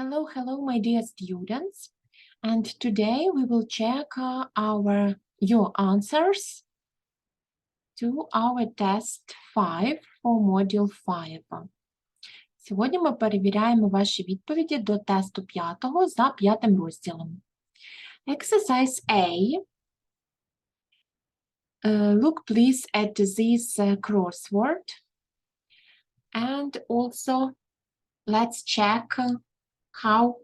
Hello, hello, my dear students. And today we will check uh, our your answers to our test 5 for module 5. Сьогодні ми перевіряємо ваші відповіді до тесту 5 за п'ятим розділом. Exercise A. Uh, look please at this uh, crossword. And also let's check uh, how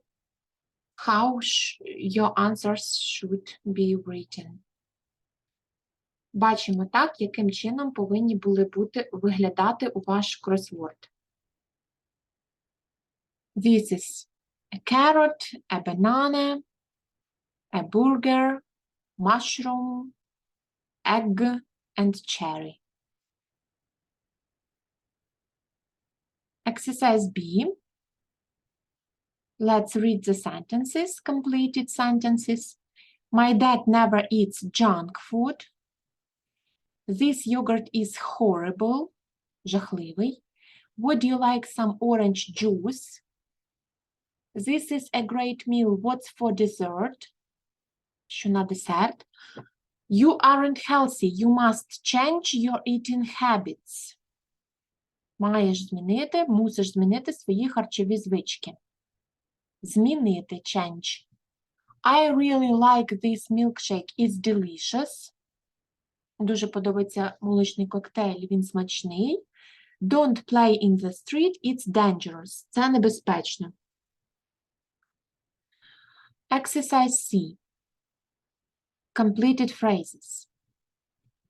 how your answers should be written. Бачимо так, яким чином повинні були бути виглядати у ваш кросворд. This is a carrot, a banana, a burger, mushroom, egg and cherry. Exercise B. Let's read the sentences, completed sentences. My dad never eats junk food. This yogurt is horrible. Жахливий. Would you like some orange juice? This is a great meal. What's for dessert? Що на десерт? You aren't healthy. You must change your eating habits. Маєш змінити, мусиш змінити свої харчові звички. Змінити change. I really like this milkshake. It's delicious. Дуже подобається молочний коктейль, він смачний. Don't play in the street, it's dangerous. Це небезпечно. Exercise C. Completed phrases.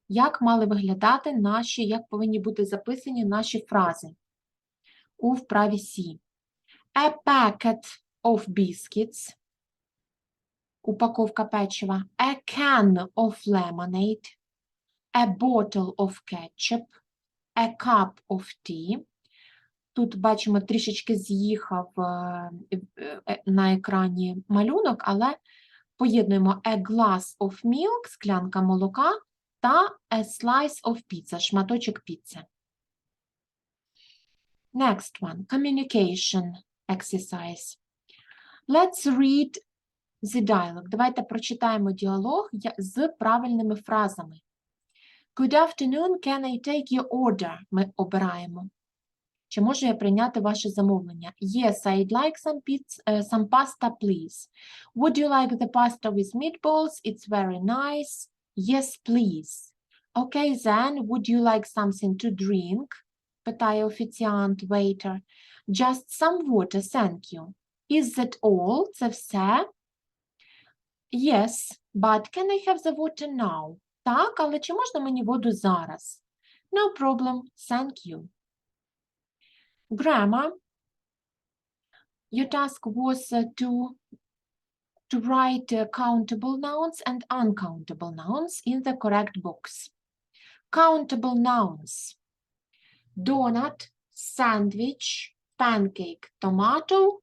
Як мали виглядати наші, як повинні бути записані наші фрази у вправі C. A packet of biscuits. Упаковка печива. A can of lemonade. A bottle of ketchup. A cup of tea. Тут бачимо трішечки з'їхав е, е, е, на екрані малюнок, але поєднуємо a glass of milk, склянка молока, та a slice of pizza, шматочок піци. Next one, communication exercise. Let's read the dialogue. Давайте прочитаємо діалог з правильними фразами. Good afternoon, can I take your order? Ми обираємо. Чи можу я прийняти ваше замовлення? Yes, I'd like some pizza, uh, some pasta, please. Would you like the pasta with meatballs? It's very nice. Yes, please. Okay, then, would you like something to drink? питає офіціант, waiter. Just some water, thank you. Is that all? Це все? Yes, but can I have the water now? Так, але чи можна мені воду зараз? No problem, thank you. Grammar. Your task was uh, to to write uh, countable nouns and uncountable nouns in the correct box. Countable nouns. Donut, sandwich, pancake, tomato.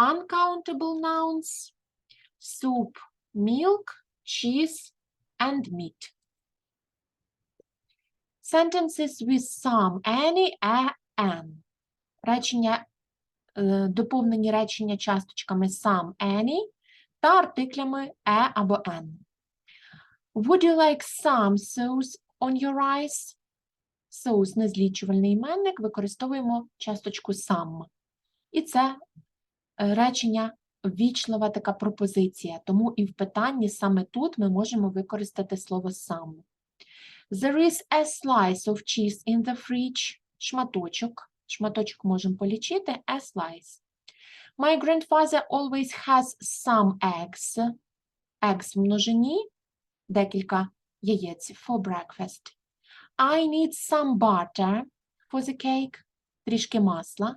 Uncountable nouns. Soup, milk, cheese, and meat. Sentences with some, any, a, an. Речення, е, доповнені речення часточками some, any та артиклями e або n. Would you like some sauce on your rice? Sauce – незлічувальний іменник, використовуємо часточку some. І це е, речення вічлива така пропозиція, тому і в питанні саме тут ми можемо використати слово some. There is a slice of cheese in the fridge. Шматочок. Шматочок можемо полічити. A slice. My grandfather always has some eggs. Eggs в множині. Декілька яєць for breakfast. I need some butter for the cake. Трішки масла.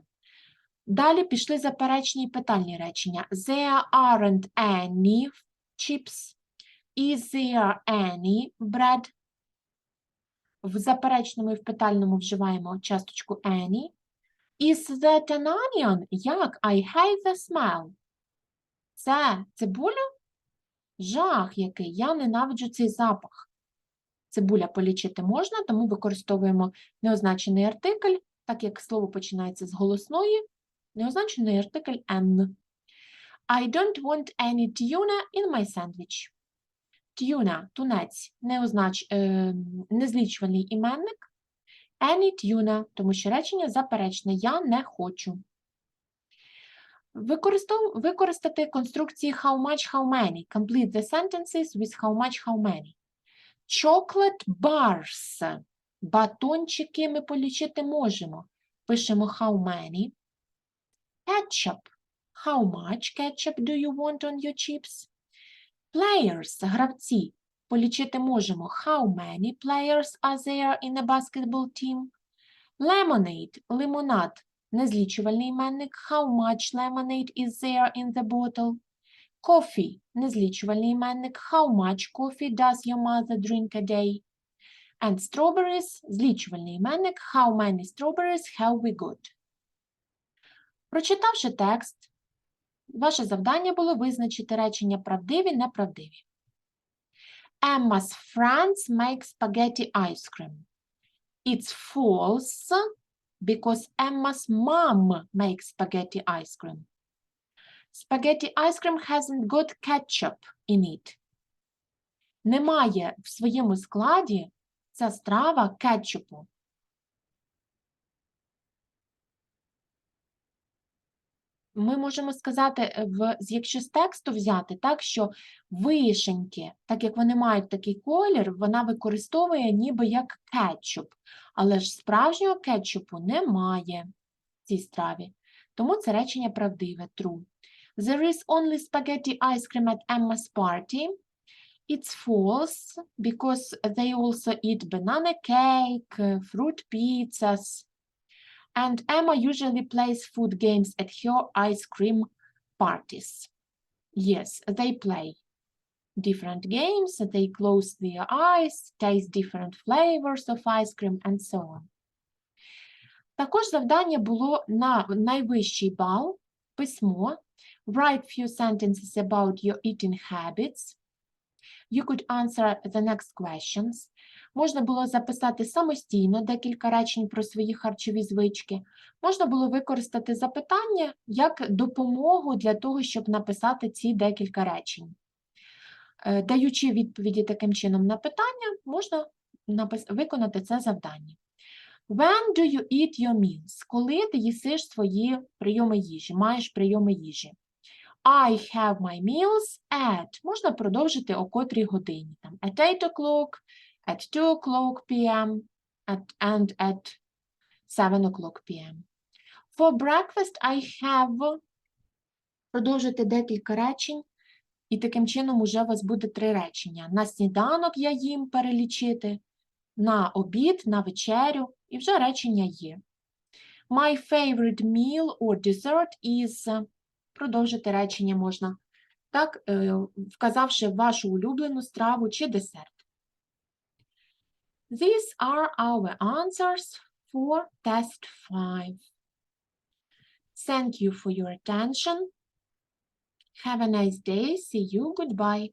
Далі пішли заперечні і питальні речення. There aren't any chips. Is there any bread? В заперечному і в питальному вживаємо часточку any. Is that an onion? Як? I hate the smell. Це цибуля? Жах який. Я ненавиджу цей запах. Цибуля полічити можна, тому використовуємо неозначений артикль, так як слово починається з голосної, Неозначений артикль N. I don't want any tuna in my sandwich. Tuna – тунець, неознач... е, незлічувальний іменник. Any tuna, тому що речення заперечне. Я не хочу. Використов... Використати конструкції how much, how many. Complete the sentences with how much, how many. Chocolate bars. Батончики ми полічити можемо. Пишемо how many. Ketchup. How much ketchup do you want on your chips? Players. Гравці. Полічити можемо. How many players are there in a basketball team? Lemonade. Лимонад. Незлічувальний іменник. How much lemonade is there in the bottle? Coffee. Незлічувальний іменник. How much coffee does your mother drink a day? And strawberries. Злічувальний іменник. How many strawberries have we got? Прочитавши текст, ваше завдання було визначити речення правдиві, неправдиві. Emma's friends make spaghetti ice cream. It's false because Emma's mom makes spaghetti ice cream. Spaghetti ice cream hasn't got ketchup in it. Немає в своєму складі ця страва кетчупу. Ми можемо сказати, е, в, якщо з тексту взяти, так, що вишеньки, так як вони мають такий колір, вона використовує ніби як кетчуп. Але ж справжнього кетчупу немає в цій страві. Тому це речення правдиве, true. There is only spaghetti ice cream at Emma's party. It's false because they also eat banana cake, fruit pizzas. And Emma usually plays food games at her ice cream parties. Yes, they play different games, they close their eyes, taste different flavors of ice cream, and so on. Також завдання було на найвищий бал письмо. Write few sentences about your eating habits. You could answer the next questions. Можна було записати самостійно декілька речень про свої харчові звички. Можна було використати запитання як допомогу для того, щоб написати ці декілька речень. Е, Даючи відповіді таким чином на питання, можна виконати це завдання. When do you eat your meals? Коли ти їсиш свої прийоми їжі, маєш прийоми їжі? I have my meals at. Можна продовжити о котрій годині. Там, at 8 o'clock, at 2 o'clock p.m. At, and at 7 o'clock p.m. For breakfast I have продовжити декілька речень, і таким чином уже у вас буде три речення. На сніданок я їм перелічити, на обід, на вечерю, і вже речення є. My favorite meal or dessert is продовжити речення можна, так, е, вказавши вашу улюблену страву чи десерт. These are our answers for test 5. Thank you for your attention. Have a nice day. See you. Goodbye.